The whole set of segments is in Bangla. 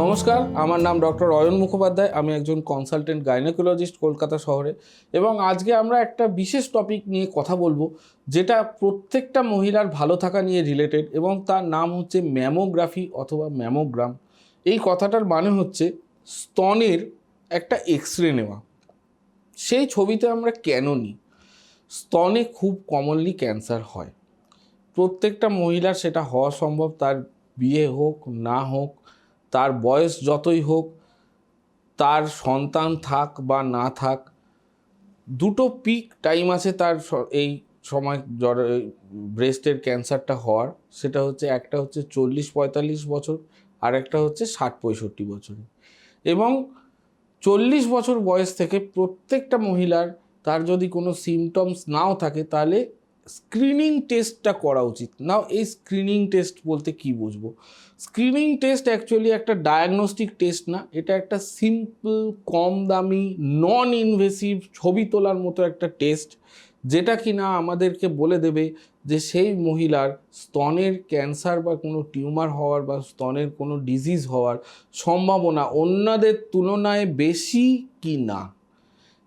নমস্কার, আমার নাম ডক্টর অয়ন মুখোপাধ্যায়, আমি একজন কনসালটেন্ট গাইনোকোলজিস্ট কলকাতা শহরে এবং আজকে আমরা একটা বিশেষ টপিক নিয়ে কথা বলব, যেটা প্রত্যেকটা মহিলার ভালো থাকা নিয়ে রিলেটেড এবং তার নাম হচ্ছে ম্যামোগ্রাফি অথবা ম্যামোগ্রাম এই কথাটার মানে হচ্ছে স্তনের একটা এক্স রে নেওয়া। সেই ছবিতে আমরা কেন নিই? স্তনে খুব কমনলি ক্যান্সার হয়। প্রত্যেকটা মহিলার সেটা হওয়া সম্ভব, তার বিয়ে হোক, না হোক তার বয়স যতই হোক, তার সন্তান থাক বা না থাক, দুটো পিক টাইম আছে তার এই সময় জ্বর ব্রেস্টের ক্যান্সারটা হওয়ার। সেটা হচ্ছে, একটা হচ্ছে চল্লিশ পঁয়তাল্লিশ বছর, আর একটা হচ্ছে ষাট পঁয়ষট্টি বছরে এবং চল্লিশ বছর বয়স থেকে প্রত্যেকটা মহিলার, তার যদি কোনো সিমটমস নাও থাকে, তাহলে স্ক্রিনিং টেস্টটা করা উচিত। নাও এই স্ক্রিনিং টেস্ট বলতে কি বুঝব? স্ক্রিনিং টেস্ট অ্যাকচুয়ালি একটা ডায়াগনস্টিক টেস্ট না, এটা একটা সিম্পল কম দামি নন ইনভেসিভ ছবি তোলার মতো একটা টেস্ট যেটা কি না আমাদেরকে বলে দেবে যে সেই মহিলার স্তনের ক্যান্সার বা কোনো টিউমার হওয়ার বা স্তনের কোনো ডিজিজ হওয়ার সম্ভাবনা অন্যদের তুলনায় বেশি কি না।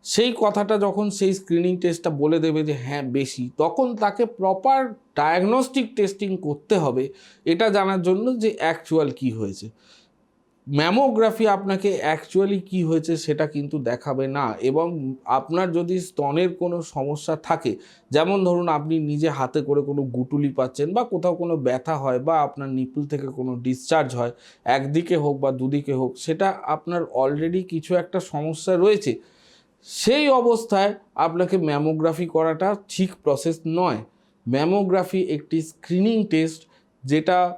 সেই কথাটা যখন সেই স্ক্রিনিং টেস্টটা বলে দেবে যে হ্যাঁ বেশি, তখন তাকে প্রপার ডায়াগনস্টিক টেস্টিং করতে হবে। এটা জানার জন্য যে অ্যাকচুয়াল কি হয়েছে। ম্যামোগ্রাফি আপনাকে অ্যাকচুয়ালি কি হয়েছে সেটা কিন্তু দেখাবে না এবং আপনার যদি স্তনের কোনো সমস্যা থাকে, যেমন ধরুন আপনি নিজে হাতে করে কোনো গুটুলি পাচ্ছেন বা কোথাও কোনো ব্যথা হয় বা আপনার নিপুল থেকে কোনো ডিসচার্জ হয়, একদিকে হোক বা দুদিকে হোক, সেটা আপনার অলরেডি কিছু একটা সমস্যা রয়েছে। সেই অবস্থায় আপনাকে ম্যামোগ্রাফি করাটা ঠিক প্রসেস নয়। ম্যামোগ্রাফি একটি স্ক্রিনিং টেস্ট যেটা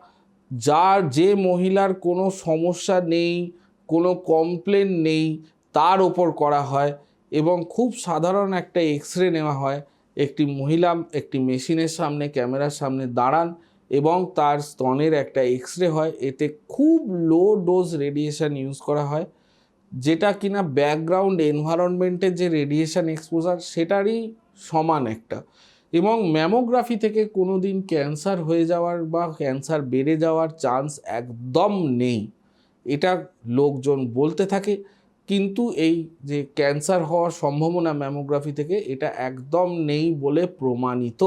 যার যে মহিলার কোনো সমস্যা নেই, কোনো কমপ্লেন নেই, তার ওপর করা হয় এবং খুব সাধারণ একটা এক্স রে নেওয়া হয়। একটি মহিলা একটি মেশিনের সামনে, ক্যামেরার সামনে দাঁড়ান এবং তার স্তনের একটা এক্স রে হয়। এতে খুব লো ডোজ রেডিয়েশন ইউজ করা হয়। যেটা কিনা ব্যাকগ্রাউন্ড এনভায়রনমেন্টের যে রেডিয়েশন এক্সপোজার সেটারই সমান একটা। এবং ম্যামোগ্রাফি থেকে কোনো দিন ক্যান্সার হয়ে যাওয়ার বা ক্যান্সার বেড়ে যাওয়ার চান্স একদম নেই। এটা লোকজন বলতে থাকে, কিন্তু এই যে ক্যান্সার হওয়ার সম্ভাবনা ম্যামোগ্রাফি থেকে, এটা একদম নেই বলে প্রমাণিত।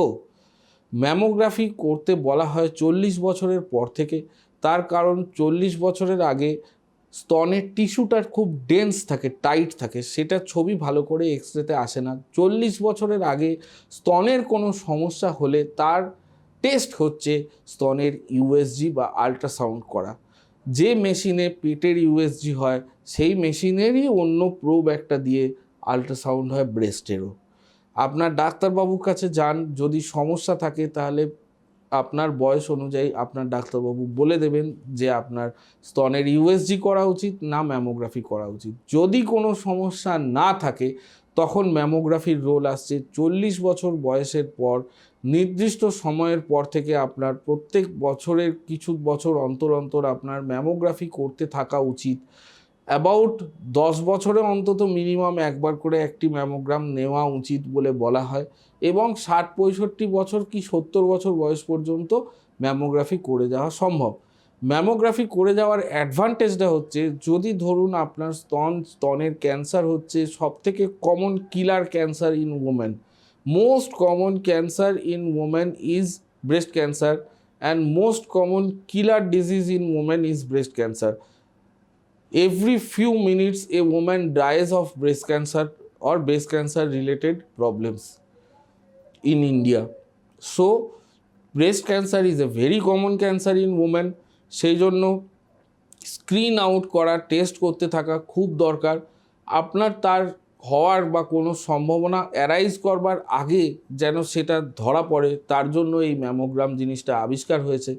ম্যামোগ্রাফি করতে বলা হয় চল্লিশ বছরের পর থেকে, তার কারণ চল্লিশ বছরের আগে স্তনের টিস্যুটা খুব ডেন্স থাকে টাইট থাকে। সেটা ছবি ভালো করে এক্স রেতে আসে না। চল্লিশ বছরের আগে স্তনের কোনো সমস্যা হলে তার টেস্ট হচ্ছে স্তনের ইউএসজি বা আল্ট্রাসাউন্ড করা। যে মেশিনে পেটের ইউএসজি হয়, সেই মেশিনেরই অন্য প্রোব একটা দিয়ে আল্ট্রাসাউন্ড হয় ব্রেস্টেরও আপনার ডাক্তারবাবুর কাছে যান, যদি সমস্যা থাকে তাহলে আপনার বয়স অনুযায়ী আপনার ডাক্তারবাবু বলে দেবেন যে আপনার স্তনের ইউএসজি করা উচিত না ম্যামোগ্রাফি করা উচিত। যদি কোনো সমস্যা না থাকে, তখন ম্যামোগ্রাফির রোল আসছে চল্লিশ বছর বয়সের পর, নির্দিষ্ট সময়ের পর থেকে আপনার প্রত্যেক বছরের কিছু বছর অন্তর অন্তর আপনার ম্যামোগ্রাফি করতে থাকা উচিত। অ্যাবাউট দশ বছরে অন্তত মিনিমাম একবার করে একটি ম্যামোগ্রাম নেওয়া উচিত বলে বলা হয় এবং ষাট পঁয়ষট্টি বছর কি সত্তর বছর বয়স পর্যন্ত ম্যামোগ্রাফি করে যাওয়া সম্ভব। ম্যামোগ্রাফি করে যাওয়ার অ্যাডভান্টেজটা হচ্ছে, যদি ধরুন আপনার স্তন, স্তনের ক্যান্সার হচ্ছে, সবথেকে common killer cancer in women most common cancer in women is breast cancer and most common killer disease in women is breast cancer every few minutes a woman dies of breast cancer or breast cancer related problems in india so breast cancer is a very common cancer in women সেই জন্য স্ক্রিন আউট করা টেস্ট করতে থাকা খুব দরকার আপনার তার হওয়ার বা কোনো সম্ভাবনা অ্যারাইজ করবার আগে যেন সেটা ধরা পড়ে তার জন্য এই ম্যামোগ্রাম জিনিসটা আবিষ্কার হয়েছে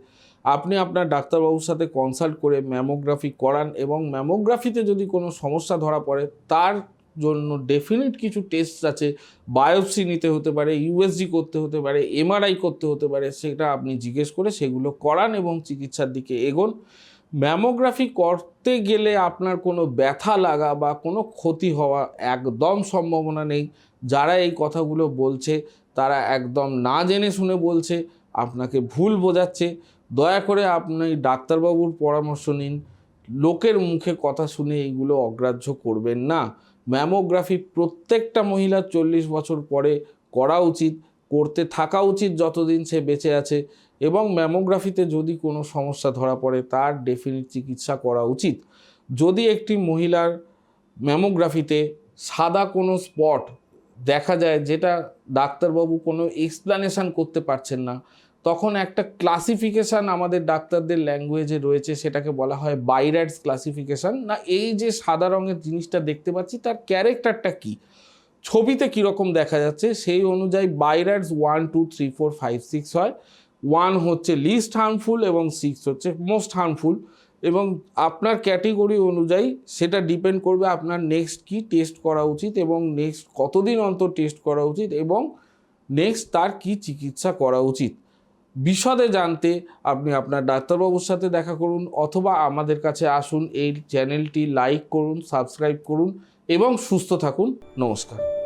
আপনি আপনার ডাক্তারবাবুর সাথে কনসাল্ট করে ম্যামোগ্রাফি করান এবং ম্যামোগ্রাফিতে যদি কোনো সমস্যা ধরা পড়ে, তার জন্য ডেফিনিট কিছু টেস্ট আছে। বায়োপসি নিতে হতে পারে ইউএসজি করতে হতে পারে এমআরআই করতে হতে পারে, সেটা আপনি জিজ্ঞেস করে সেগুলো করান এবং চিকিৎসার দিকে এগোন। ম্যামোগ্রাফি করতে গেলে আপনার কোনো ব্যথা লাগা বা কোনো ক্ষতি হওয়া একদম সম্ভাবনা নেই। যারা এই কথাগুলো বলছে, তারা একদম না জেনে শুনে বলছে, আপনাকে ভুল বোঝাচ্ছে। দয়া করে আপনি ডাক্তারবাবুর পরামর্শ নিন। লোকের মুখে কথা শুনে এইগুলো অগ্রাহ্য করবেন না। ম্যামোগ্রাফি প্রত্যেকটা মহিলার চল্লিশ বছর পরে করা উচিত, করতে থাকা উচিত যতদিন সে বেঁচে আছে এবং ম্যামোগ্রাফিতে যদি কোনো সমস্যা ধরা পড়ে তার ডেফিনিট চিকিৎসা করা উচিত। যদি একটি মহিলার ম্যামোগ্রাফিতে সাদা কোনো স্পট দেখা যায় যেটা ডাক্তারবাবু কোনো এক্সপ্লানেশন করতে পারছেন না তখন একটা ক্লাসিফিকেশান আমাদের ডাক্তারদের ল্যাঙ্গুয়েজে রয়েছে, সেটাকে বলা হয় বাইরাইডস ক্লাসিফিকেশান না, এই যে সাদা রঙের জিনিসটা দেখতে পাচ্ছি, তার ক্যারেক্টারটা কী? ছবিতে কীরকম দেখা যাচ্ছে, সেই অনুযায়ী BIRADS one two three four five six হয়। ওয়ান হচ্ছে লিস্ট হার্মফুল এবং সিক্স হচ্ছে মোস্ট হার্মফুল এবং আপনার ক্যাটেগরি অনুযায়ী সেটা ডিপেন্ড করবে আপনার নেক্সট কি টেস্ট করা উচিত এবং নেক্সট কতদিন অন্তর টেস্ট করা উচিত এবং নেক্সট তার কি চিকিৎসা করা উচিত। বিশদে জানতে আপনি আপনার ডাক্তারবাবুর সাথে দেখা করুন অথবা আমাদের কাছে আসুন এই চ্যানেলটি লাইক করুন, সাবস্ক্রাইব করুন এবং সুস্থ থাকুন। নমস্কার।